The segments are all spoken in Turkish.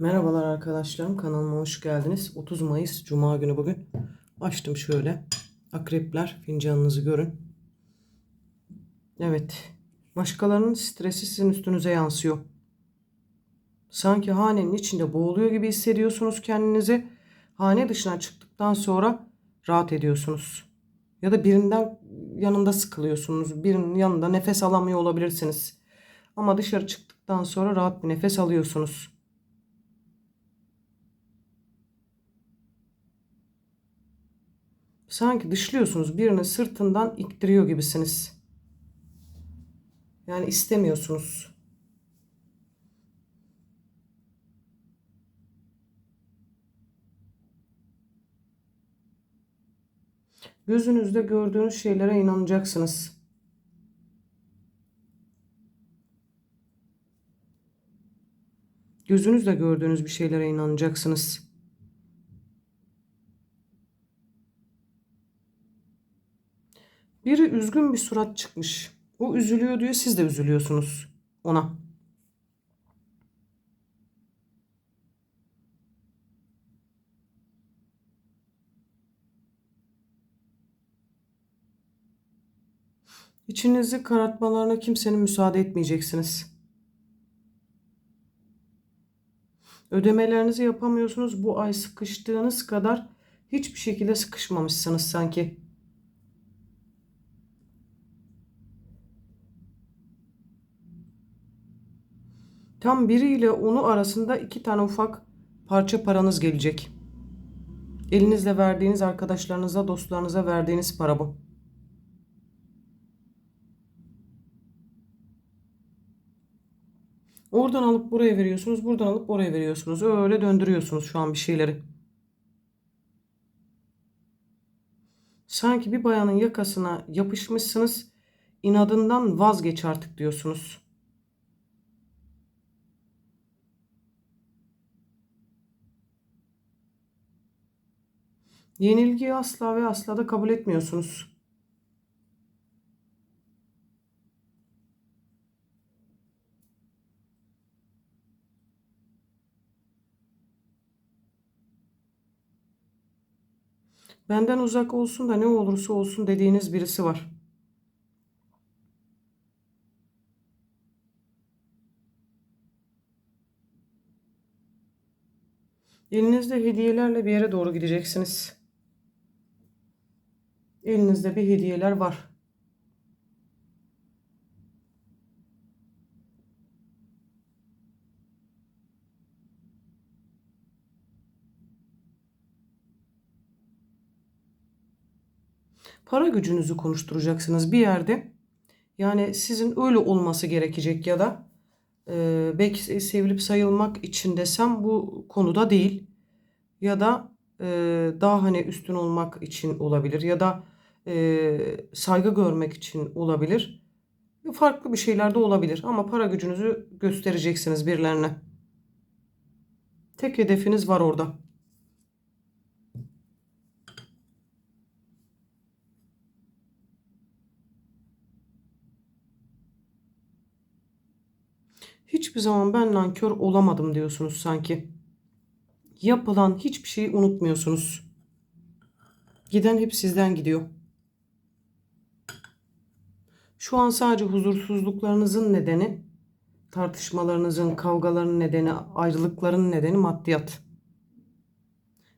Merhabalar arkadaşlarım kanalıma hoş geldiniz. 30 Mayıs Cuma günü bugün. Açtım şöyle. Akrepler fincanınızı görün. Evet. Başkalarının stresi sizin üstünüze yansıyor. Sanki hanenin içinde boğuluyor gibi hissediyorsunuz kendinizi. Hane dışına çıktıktan sonra rahat ediyorsunuz. Ya da birinden yanında sıkılıyorsunuz. Birinin yanında nefes alamıyor olabilirsiniz. Ama dışarı çıktıktan sonra rahat bir nefes alıyorsunuz. Sanki dışlıyorsunuz. Birini sırtından ittiriyor gibisiniz. Yani istemiyorsunuz. Gözünüzde gördüğünüz şeylere inanacaksınız. Gözünüzle gördüğünüz bir şeylere inanacaksınız. Biri üzgün bir surat çıkmış. O üzülüyor diyor siz de üzülüyorsunuz ona. İçinizi karartmalarına kimsenin müsaade etmeyeceksiniz. Ödemelerinizi yapamıyorsunuz. Bu ay sıkıştığınız kadar hiçbir şekilde sıkışmamışsınız sanki. Tam biriyle onu arasında iki tane ufak parça paranız gelecek. Elinizle verdiğiniz arkadaşlarınıza, dostlarınıza verdiğiniz para bu. Oradan alıp buraya veriyorsunuz, buradan alıp oraya veriyorsunuz. Öyle döndürüyorsunuz şu an bir şeyleri. Sanki bir bayanın yakasına yapışmışsınız. inadından vazgeç artık diyorsunuz. Yenilgiyi asla ve asla da kabul etmiyorsunuz. Benden uzak olsun da ne olursa olsun dediğiniz birisi var. Elinizde hediyelerle bir yere doğru gideceksiniz. Elinizde bir hediyeler var. Para gücünüzü konuşturacaksınız bir yerde. Yani sizin öyle olması gerekecek ya da e, belki sevilip sayılmak için desem bu konuda değil. Ya da e, daha hani üstün olmak için olabilir ya da e, saygı görmek için olabilir. Farklı bir şeyler de olabilir ama para gücünüzü göstereceksiniz birilerine. Tek hedefiniz var orada. Hiçbir zaman ben nankör olamadım diyorsunuz sanki. Yapılan hiçbir şeyi unutmuyorsunuz. Giden hep sizden gidiyor. Şu an sadece huzursuzluklarınızın nedeni, tartışmalarınızın, kavgaların nedeni, ayrılıkların nedeni maddiyat.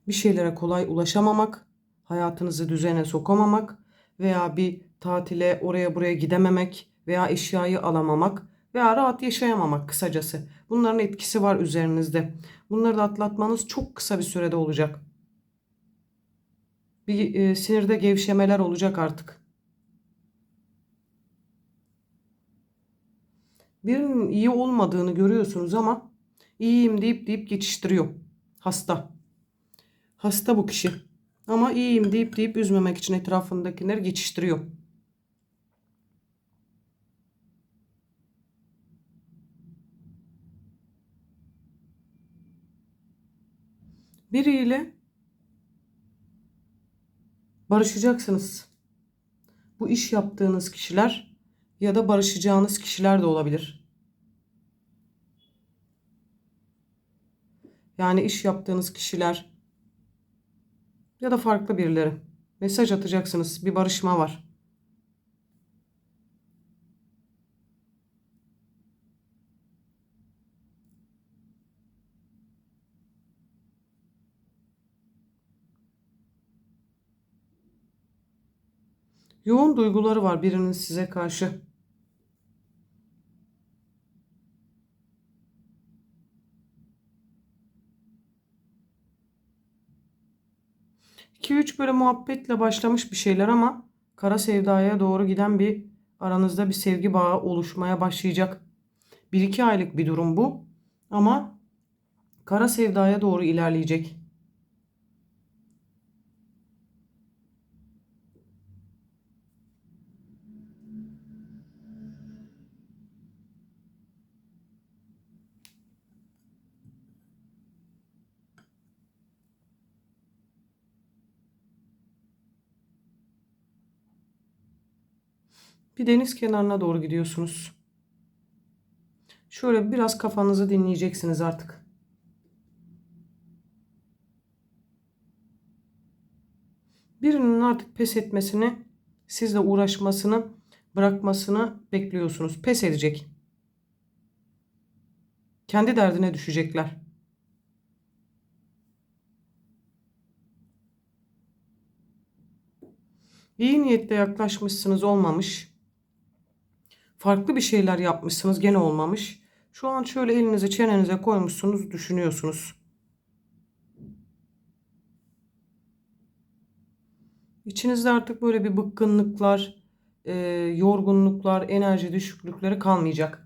Bir şeylere kolay ulaşamamak, hayatınızı düzene sokamamak veya bir tatile oraya buraya gidememek veya eşyayı alamamak veya rahat yaşayamamak kısacası. Bunların etkisi var üzerinizde. Bunları da atlatmanız çok kısa bir sürede olacak. Bir e, sinirde gevşemeler olacak artık. Birinin iyi olmadığını görüyorsunuz ama iyiyim deyip deyip geçiştiriyor. Hasta. Hasta bu kişi. Ama iyiyim deyip deyip üzmemek için etrafındakileri geçiştiriyor. Biriyle barışacaksınız. Bu iş yaptığınız kişiler ya da barışacağınız kişiler de olabilir. Yani iş yaptığınız kişiler ya da farklı birileri. Mesaj atacaksınız. Bir barışma var. Yoğun duyguları var birinin size karşı. İki üç böyle muhabbetle başlamış bir şeyler ama kara sevdaya doğru giden bir aranızda bir sevgi bağı oluşmaya başlayacak. Bir iki aylık bir durum bu ama kara sevdaya doğru ilerleyecek. Bir deniz kenarına doğru gidiyorsunuz. Şöyle biraz kafanızı dinleyeceksiniz artık. Birinin artık pes etmesini, sizle uğraşmasını, bırakmasını bekliyorsunuz. Pes edecek. Kendi derdine düşecekler. İyi niyetle yaklaşmışsınız olmamış. Farklı bir şeyler yapmışsınız gene olmamış. Şu an şöyle elinizi çenenize koymuşsunuz düşünüyorsunuz. İçinizde artık böyle bir bıkkınlıklar, e, yorgunluklar, enerji düşüklükleri kalmayacak.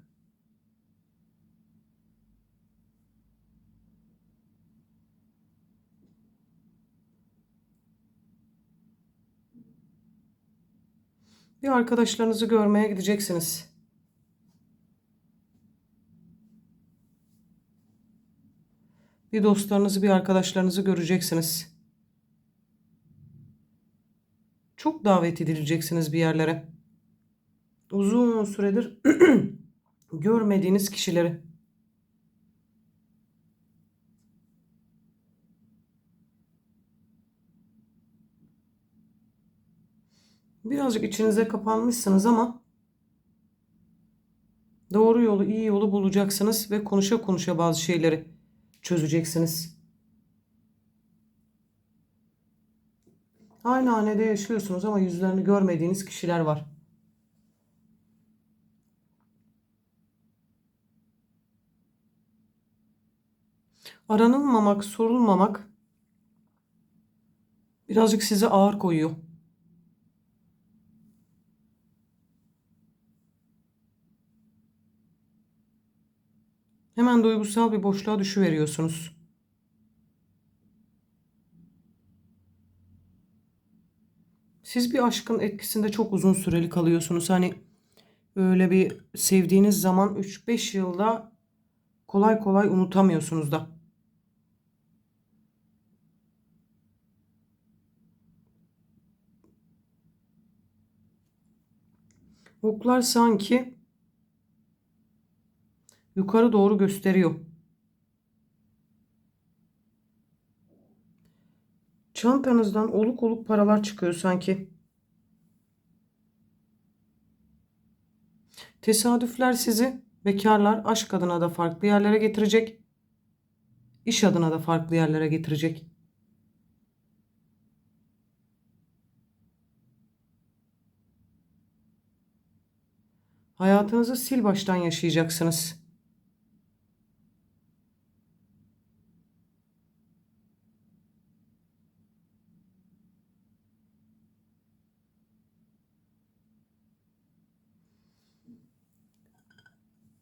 Bir arkadaşlarınızı görmeye gideceksiniz. Bir dostlarınızı, bir arkadaşlarınızı göreceksiniz. Çok davet edileceksiniz bir yerlere. Uzun süredir görmediğiniz kişileri. Birazcık içinize kapanmışsınız ama doğru yolu, iyi yolu bulacaksınız ve konuşa konuşa bazı şeyleri çözeceksiniz. Aynı hanede yaşıyorsunuz ama yüzlerini görmediğiniz kişiler var. Aranılmamak, sorulmamak birazcık size ağır koyuyor. Hemen duygusal bir boşluğa düşüveriyorsunuz. Siz bir aşkın etkisinde çok uzun süreli kalıyorsunuz. Hani öyle bir sevdiğiniz zaman 3-5 yılda kolay kolay unutamıyorsunuz da. Oklar sanki yukarı doğru gösteriyor. Çantanızdan oluk oluk paralar çıkıyor sanki. Tesadüfler sizi bekarlar aşk adına da farklı yerlere getirecek. iş adına da farklı yerlere getirecek. Hayatınızı sil baştan yaşayacaksınız.